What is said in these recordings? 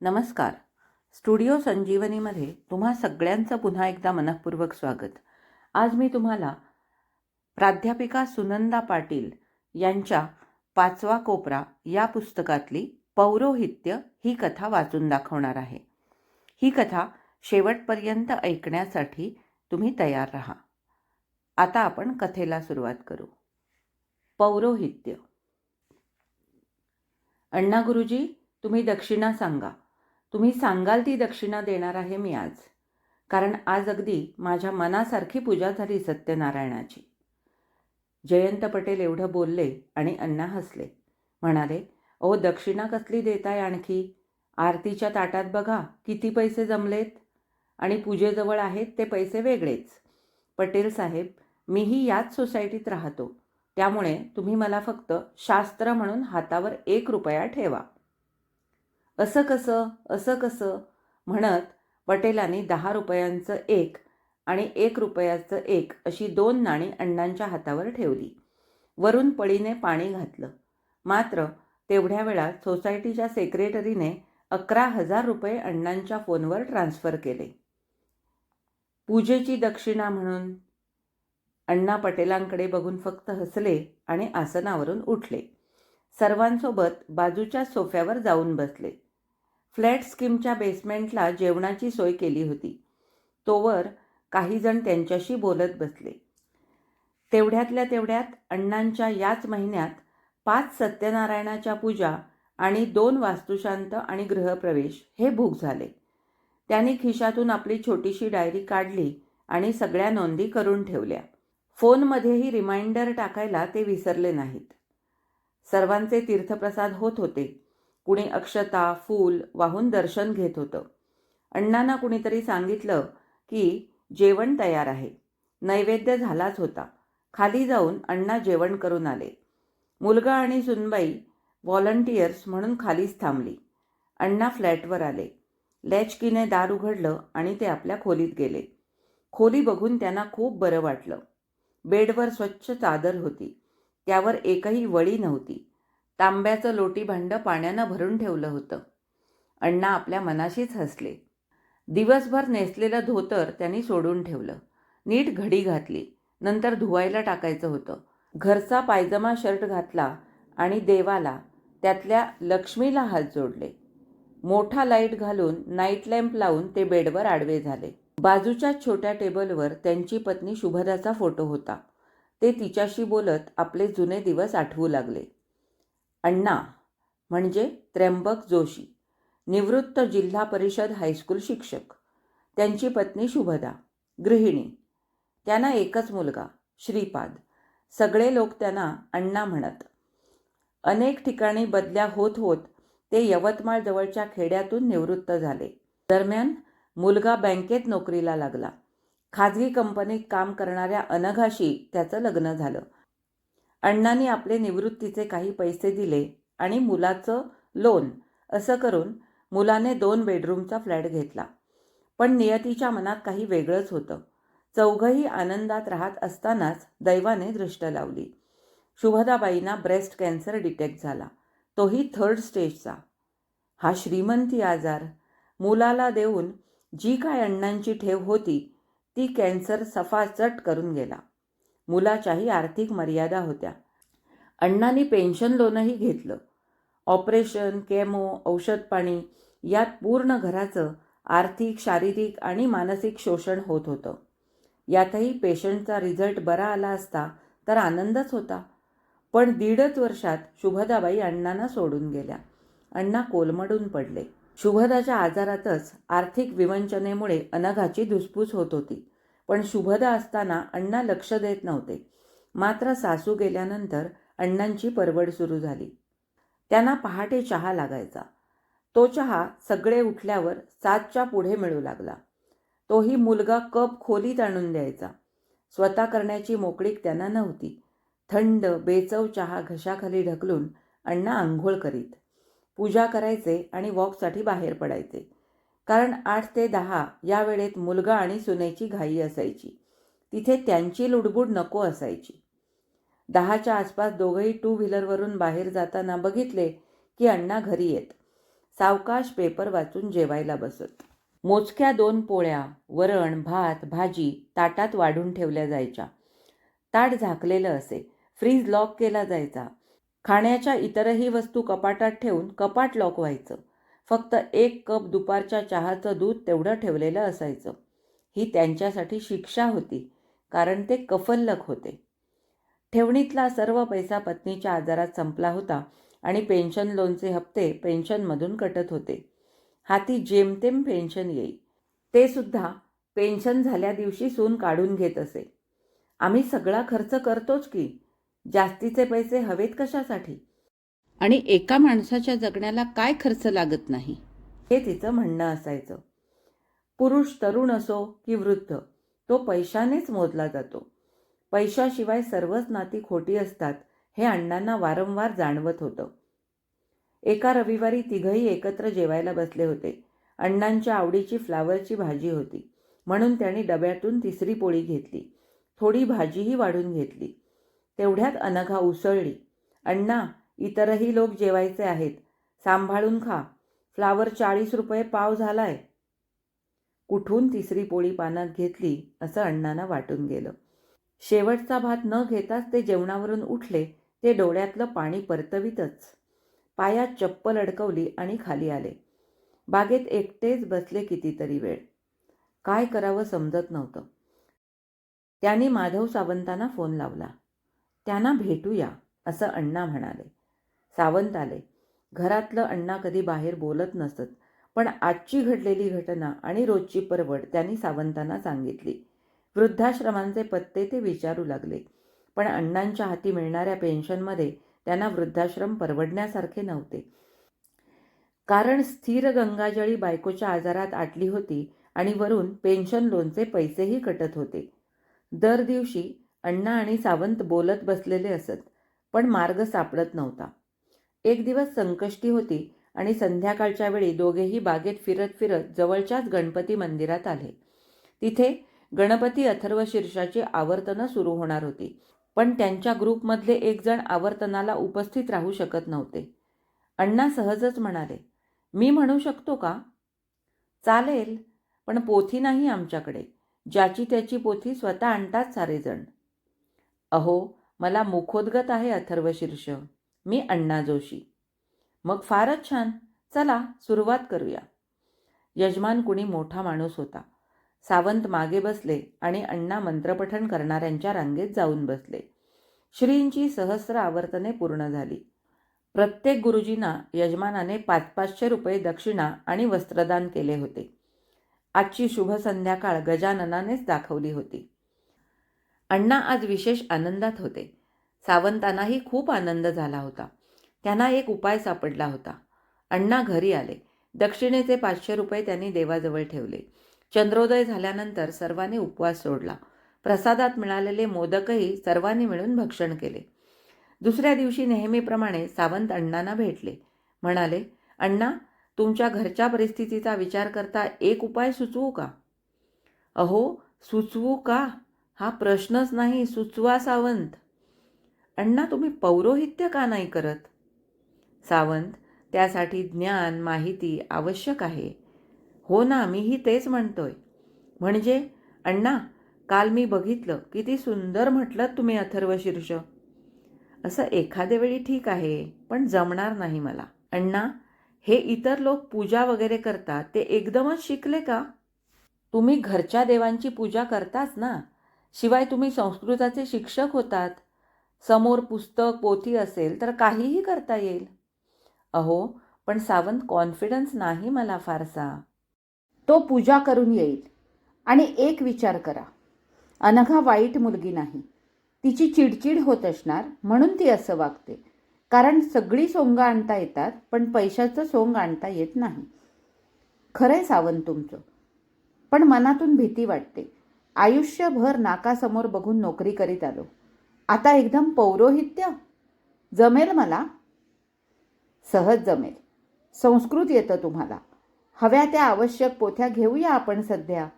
नमस्कार. स्टुडिओ संजीवनीमध्ये तुम्हा सगळ्यांचं पुन्हा एकदा मनःपूर्वक स्वागत. आज मी तुम्हाला प्राध्यापिका सुनंदा पाटील यांच्या पाचवा कोपरा या पुस्तकातली पौरोहित्य ही कथा वाचून दाखवणार आहे. ही कथा शेवटपर्यंत ऐकण्यासाठी तुम्ही तयार राहा. आता आपण कथेला सुरुवात करू. पौरोहित्य. अण्णा गुरुजी तुम्ही दक्षिणा सांगा. तुम्ही सांगाल ती दक्षिणा देणार आहे मी आज. कारण आज अगदी माझ्या मनासारखी पूजा झाली सत्यनारायणाची. जयंत पटेल एवढं बोलले आणि अण्णा हसले. म्हणाले ओ दक्षिणा कसली देताय आणखी? आरतीच्या ताटात बघा किती पैसे जमलेत? आणि पूजेजवळ आहेत ते पैसे वेगळेच. पटेल साहेब मीही याच सोसायटीत राहतो. त्यामुळे तुम्ही मला फक्त शास्त्र म्हणून हातावर एक रुपया ठेवा. असं कसं असं कसं? म्हणत पटेलांनी दहा रुपयांचं एक आणि एक रुपयाचं एक अशी दोन नाणी अण्णांच्या हातावर ठेवली. वरून पळीने पाणी घातलं. मात्र तेवढ्या वेळात सोसायटीच्या सेक्रेटरीने अकरा हजार रुपये अण्णांच्या फोनवर ट्रान्स्फर केले. पूजेची दक्षिणा म्हणून. अण्णा पटेलांकडे बघून फक्त हसले आणि आसनावरून उठले. सर्वांसोबत बाजूच्या सोफ्यावर जाऊन बसले. फ्लॅट स्कीमच्या बेसमेंटला जेवणाची सोय केली होती. तोवर काहीजण त्यांच्याशी बोलत बसले. तेवढ्यातल्या तेवढ्यात अण्णांच्या याच महिन्यात पाच सत्यनारायणाच्या पूजा आणि दोन वास्तुशांत आणि गृहप्रवेश हे बुक झाले. त्यांनी खिशातून आपली छोटीशी डायरी काढली आणि सगळ्या नोंदी करून ठेवल्या. फोनमध्येही रिमाइंडर टाकायला ते विसरले नाहीत. सर्वांचे तीर्थप्रसाद होत होते. कुणी अक्षता फूल वाहून दर्शन घेत होतं. अण्णांना कुणीतरी सांगितलं की जेवण तयार आहे. नैवेद्य झालाच होता. खाली जाऊन अण्णा जेवण करून आले. मुलगा आणि सुनबाई व्हॉलंटियर्स म्हणून खालीच थांबली. अण्णा फ्लॅटवर आले. लॅचकीने दार उघडलं आणि ते आपल्या खोलीत गेले. खोली बघून त्यांना खूप बरं वाटलं. बेडवर स्वच्छ चादर होती. त्यावर एकही वळी नव्हती. तांब्याचं लोटी भांडं पाण्यानं भरून ठेवलं होतं. अण्णा आपल्या मनाशीच हसले. दिवसभर नेसलेलं धोतर त्यांनी सोडून ठेवलं. नीट घडी घातली. नंतर धुवायला टाकायचं होतं. घरचा पायजमा शर्ट घातला आणि देवाला त्यातल्या लक्ष्मीला हात जोडले. मोठा लाइट घालून नाईट लॅम्प लावून ते बेडवर आडवे झाले. बाजूच्या छोट्या टेबलवर त्यांची पत्नी शुभदाचा फोटो होता. ते तिच्याशी बोलत आपले जुने दिवस आठवू लागले. अण्णा म्हणजे त्र्यंबक जोशी निवृत्त जिल्हा परिषद हायस्कूल शिक्षक. त्यांची पत्नी शुभदा गृहिणी. त्यांना एकच मुलगा श्रीपाद. सगळे लोक त्यांना अण्णा म्हणत. अनेक ठिकाणी बदल्या होत होत ते यवतमाळ जवळच्या खेड्यातून निवृत्त झाले. दरम्यान मुलगा बँकेत नोकरीला लागला. खाजगी कंपनीत काम करणाऱ्या अनघाशी त्याचं लग्न झालं. अण्णांनी आपले निवृत्तीचे काही पैसे दिले आणि मुलाचं लोन असं करून मुलाने दोन बेडरूमचा फ्लॅट घेतला. पण नियतीच्या मनात काही वेगळंच होतं. चौघही आनंदात राहत असतानाच दैवाने दृष्ट लावली. शुभदाबाईंना ब्रेस्ट कॅन्सर डिटेक्ट झाला. तोही थर्ड स्टेजचा हा श्रीमंती आजार. मुलाला देऊन जी काय अण्णांची ठेव होती ती कॅन्सर सफाचट करून गेला. मुलाच्याही आर्थिक मर्यादा होत्या. अण्णांनी पेन्शन लोनही घेतलं. ऑपरेशन केमो औषध पाणी यात पूर्ण घराचं आर्थिक शारीरिक आणि मानसिक शोषण होत होतं. यातही पेशंटचा रिझल्ट बरा आला असता तर आनंदच होता. पण दीडच वर्षात शुभदाबाई अण्णांना सोडून गेल्या. अण्णा कोलमडून पडले. शुभदाच्या आजारातच आर्थिक विवंचनेमुळे अनघाची धुसफूस होत होती. पण शुभदा असताना अण्णा लक्ष देत नव्हते. मात्र सासू गेल्यानंतर अण्णांची परवड सुरू झाली. त्यांना पहाटे चहा लागायचा. तो चहा सगळे उठल्यावर सातच्या पुढे मिळू लागला. तोही मुलगा कप खोलीत आणून द्यायचा. स्वतः करण्याची मोकळीक त्यांना नव्हती. थंड बेचव चहा घशाखाली ढकलून अण्णा आंघोळ करीत. पूजा करायचे आणि वॉकसाठी बाहेर पडायचे. कारण आठ ते दहा या वेळेत मुलगा आणि सुनेची घाई असायची. तिथे त्यांची लुडबुड नको असायची. दहाच्या आसपास दोघंही टू व्हीलरवरून बाहेर जाताना बघितले की अण्णा घरी येत. सावकाश पेपर वाचून जेवायला बसत. मोजक्या दोन पोळ्या वरण भात भाजी ताटात वाढून ठेवल्या जायच्या. ताट झाकलेलं असे. फ्रीज लॉक केला जायचा. खाण्याच्या इतरही वस्तू कपाटात ठेवून कपाट लॉक व्हायचं फक्त एक कप दुपारच्या चहाचं दूध तेवढं ठेवलेलं असायचं. ही त्यांच्यासाठी शिक्षा होती कारण ते कफल्लक होते. ठेवणीतला सर्व पैसा पत्नीच्या आजारात संपला होता आणि पेन्शन लोनचे हप्ते पेन्शनमधून कटत होते. हाती जेमतेम पेन्शन येई. ते सुद्धा पेन्शन झाल्या दिवशी सून काढून घेत असे. आम्ही सगळा खर्च करतोच की जास्तीचे पैसे हवेत कशासाठी? आणि एका माणसाच्या जगण्याला काय खर्च लागत नाही? हे तिचं म्हणणं असायचं. पुरुष तरुण असो की वृद्ध तो पैशानेच मोजला जातो. पैशाशिवाय सर्वच नाती खोटी असतात हे अण्णांना वारंवार जाणवत होतं. एका रविवारी तिघही एकत्र जेवायला बसले होते. अण्णांच्या आवडीची फ्लावरची भाजी होती म्हणून त्यांनी डब्यातून तिसरी पोळी घेतली. थोडी भाजीही वाढून घेतली. तेवढ्यात अनघा उसळली. अण्णा इतरही लोक जेवायचे आहेत. सांभाळून खा. फ्लावर चाळीस रुपये पाव झालाय. कुठून तिसरी पोळी पानात घेतली असं अण्णांना वाटून गेलं. शेवटचा भात न घेताच ते जेवणावरून उठले. ते डोळ्यातलं पाणी परतवीतच. पायात चप्पल अडकवली आणि खाली आले. बागेत एकटेच बसले कितीतरी वेळ. काय करावं समजत नव्हतं. त्यांनी माधव सावंतांना फोन लावला. त्यांना भेटूया असं अण्णा म्हणाले. सावंत आले. घरातलं अण्णा कधी बाहेर बोलत नसत पण आजची घडलेली घटना आणि रोजची परवड त्यांनी सावंतांना सांगितली. वृद्धाश्रमांचे पत्ते ते विचारू लागले पण अण्णांच्या हाती मिळणाऱ्या पेन्शनमध्ये त्यांना वृद्धाश्रम परवडण्यासारखे नव्हते. कारण स्थिर गंगाजळी बायकोच्या आजारात आटली होती आणि वरून पेन्शन लोनचे पैसेही कटत होते. दर दिवशी अण्णा आणि सावंत बोलत बसलेले असत पण मार्ग सापडत नव्हता. एक दिवस संकष्टी होती आणि संध्याकाळच्या वेळी दोघेही बागेत फिरत फिरत जवळच्याच गणपती मंदिरात आले. तिथे गणपती अथर्व शीर्षाची आवर्तनं सुरू होणार होती पण त्यांच्या ग्रुपमधले एक जण आवर्तनाला उपस्थित राहू शकत नव्हते. अण्णा सहजच म्हणाले मी म्हणू शकतो का? चालेल पण पोथी नाही आमच्याकडे ज्याची त्याची पोथी स्वतः आणतात सारेजण. अहो मला मुखोद्गत आहे अथर्व शीर्ष. मी अण्णा जोशी. मग फारच छान. चला सुरुवात करूया. यजमान कुणी मोठा माणूस होता. सावंत मागे बसले आणि अण्णा मंत्रपठण करणाऱ्यांच्या रांगेत जाऊन बसले. श्रींची सहस्र आवर्तने पूर्ण झाली. प्रत्येक गुरुजींना यजमानाने पाच पाचशे रुपये दक्षिणा आणि वस्त्रदान केले होते. आजची शुभ संध्याकाळ गजाननानेच दाखवली होती. अण्णा आज विशेष आनंदात होते. सावंतांनाही खूप आनंद झाला होता. त्यांना एक उपाय सापडला होता. अण्णा घरी आले. दक्षिणेचे पाचशे रुपये त्यांनी देवाजवळ ठेवले. चंद्रोदय झाल्यानंतर सर्वांनी उपवास सोडला. प्रसादात मिळालेले मोदकही सर्वांनी मिळून भक्षण केले. दुसऱ्या दिवशी नेहमीप्रमाणे सावंत अण्णांना भेटले. म्हणाले अण्णा तुमच्या घरच्या परिस्थितीचा विचार करता एक उपाय सुचवू का? अहो सुचवू का? हा प्रश्नच नाही. सुचवा सावंत. अण्णा तुम्ही पौरोहित्य का नाही करत? सावंत त्यासाठी ज्ञान माहिती आवश्यक आहे. हो ना मीही तेच म्हणतोय. म्हणजे अण्णा काल मी बघितलं किती सुंदर म्हटलं तुम्ही अथर्व शीर्ष. असं एखाद्या वेळी ठीक आहे पण जमणार नाही मला. अण्णा हे इतर लोक पूजा वगैरे करतात ते एकदमच शिकले का? तुम्ही घरच्या देवांची पूजा करताच ना. शिवाय तुम्ही संस्कृताचे शिक्षक होतात. समोर पुस्तक पोथी असेल तर काहीही करता येईल. अहो पण सावंत कॉन्फिडन्स नाही मला फारसा. तो पूजा करून येईल. आणि एक विचार करा. अनघा वाईट मुलगी नाही. तिची चिडचिड होत असणार म्हणून ती असं वागते. कारण सगळी सोंग आणता येतात पण पैशाचं सोंग आणता येत नाही. खरंय सावंत तुमचं. पण मनातून भीती वाटते. आयुष्यभर नाकासमोर बघून नोकरी करीत आलो. आता एकदम पौरोहित्य. जमेल मला? सहज जमेल. संस्कृत येतं तुम्हाला. हव्या त्या आवश्यक पोथ्या घेऊया आपण सध्या.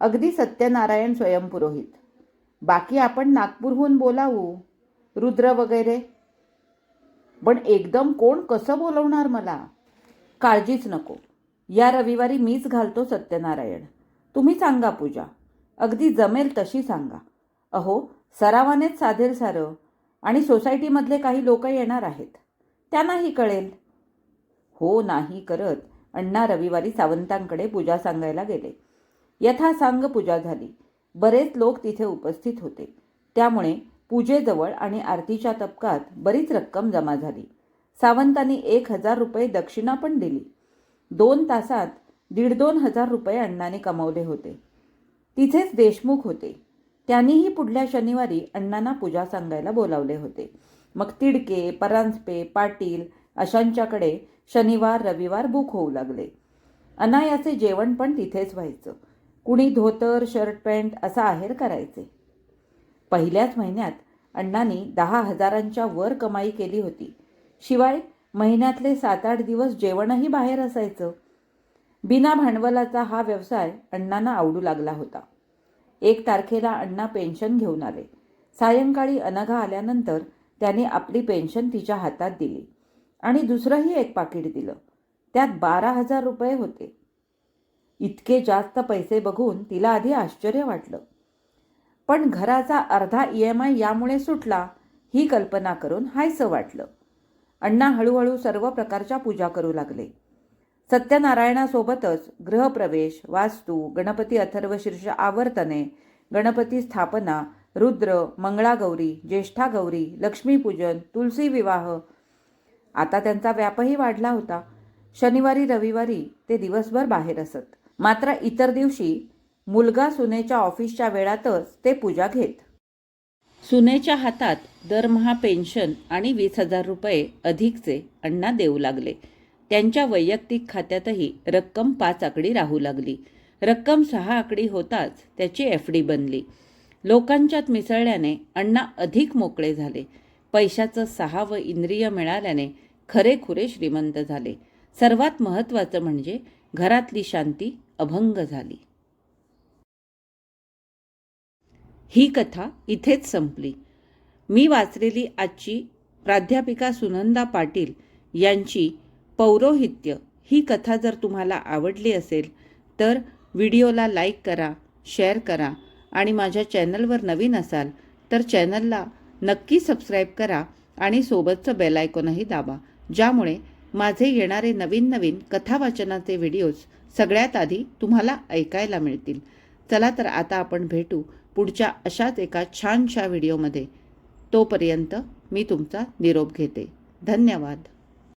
अगदी सत्यनारायण स्वयंपुरोहित. बाकी आपण नागपूरहून बोलावू. रुद्र वगैरे. पण एकदम कोण कसं बोलवणार मला? काळजीच नको. या रविवारी मीच घालतो सत्यनारायण. तुम्ही सांगा पूजा. अगदी जमेल तशी सांगा. अहो सरावानेच साधेल सारं. आणि सोसायटीमधले काही लोक येणार आहेत. त्यांनाही कळेल. हो नाही करत. अण्णा रविवारी सावंतांकडे पूजा सांगायला गेले. यथासांग पूजा झाली. बरेच लोक तिथे उपस्थित होते. त्यामुळे पूजेजवळ आणि आरतीच्या तपकात बरीच रक्कम जमा झाली. सावंतांनी एक हजार रुपये दक्षिणा पण दिली. दोन तासात दीड दोन हजार रुपये अण्णाने कमवले होते. तिथेच देशमुख होते. त्यांनीही पुढल्या शनिवारी अण्णांना पूजा सांगायला बोलावले होते. मग तिडके परांजपे पाटील अशांच्याकडे शनिवार रविवार बुक होऊ लागले. अनायासे जेवण पण तिथेच व्हायचं. कुणी धोतर शर्ट पॅन्ट असा आहेर करायचे. पहिल्याच महिन्यात अण्णांनी दहा हजारांच्या वर कमाई केली होती. शिवाय महिन्यातले सात आठ दिवस जेवणही बाहेर असायचं. बिना भांडवलाचा हा व्यवसाय अण्णांना आवडू लागला होता. एक तारखेला अण्णा पेन्शन घेऊन आले. सायंकाळी अनघा आल्यानंतर त्याने आपली पेन्शन तिच्या हातात दिली आणि दुसरंही एक पाकिट दिलं. त्यात बारा हजार रुपये होते. इतके जास्त पैसे बघून तिला आधी आश्चर्य वाटलं. पण घराचा अर्धा ई एम आय यामुळे सुटला ही कल्पना करून हायसं वाटलं. अण्णा हळूहळू सर्व प्रकारच्या पूजा करू लागले. सत्यनारायणासोबतच गृहप्रवेश वास्तू गणपती अथर्वशीर्ष आवर्तने गणपती स्थापना रुद्र मंगळागौरी ज्येष्ठागौरी लक्ष्मीपूजन तुलसी विवाह. आता त्यांचा व्यापही वाढला होता. शनिवारी रविवारी ते दिवसभर बाहेर असत. मात्र इतर दिवशी मुलगा सुनेच्या ऑफिसच्या वेळातच ते पूजा घेत. सुनेच्या हातात दरमहा पेन्शन आणि वीस हजार रुपये अधिकचे अण्णा देऊ लागले. त्यांच्या वैयक्तिक खात्यातही रक्कम पाच आकडी राहू लागली. रक्कम सहा आकडी होताच त्याची एफ डी बनली. लोकांच्यात मिसळल्याने अण्णा अधिक मोकळे झाले. पैशाचं सहावं इंद्रिय मिळाल्याने खरेखुरे श्रीमंत झाले. सर्वात महत्त्वाचं म्हणजे घरातली शांती अभंग झाली. ही कथा इथेच संपली. मी वाचलेली आजची प्राध्यापिका सुनंदा पाटील यांची पौरोहित्य ही कथा जर तुम्हाला आवडली असेल तर व्हिडिओला लाईक करा शेअर करा आणि माझ्या चॅनलवर नवीन असाल तर चॅनलला नक्की सबस्क्राईब करा आणि सोबतचं बेलायकोनही दाबा ज्यामुळे माझे येणारे नवीन नवीन कथावाचनाचे व्हिडिओज सगळ्यात आधी तुम्हाला ऐकायला मिळतील. चला तर आता आपण भेटू पुढच्या अशाच एका छानशा व्हिडिओमध्ये. तोपर्यंत मी तुमचा निरोप घेते. धन्यवाद.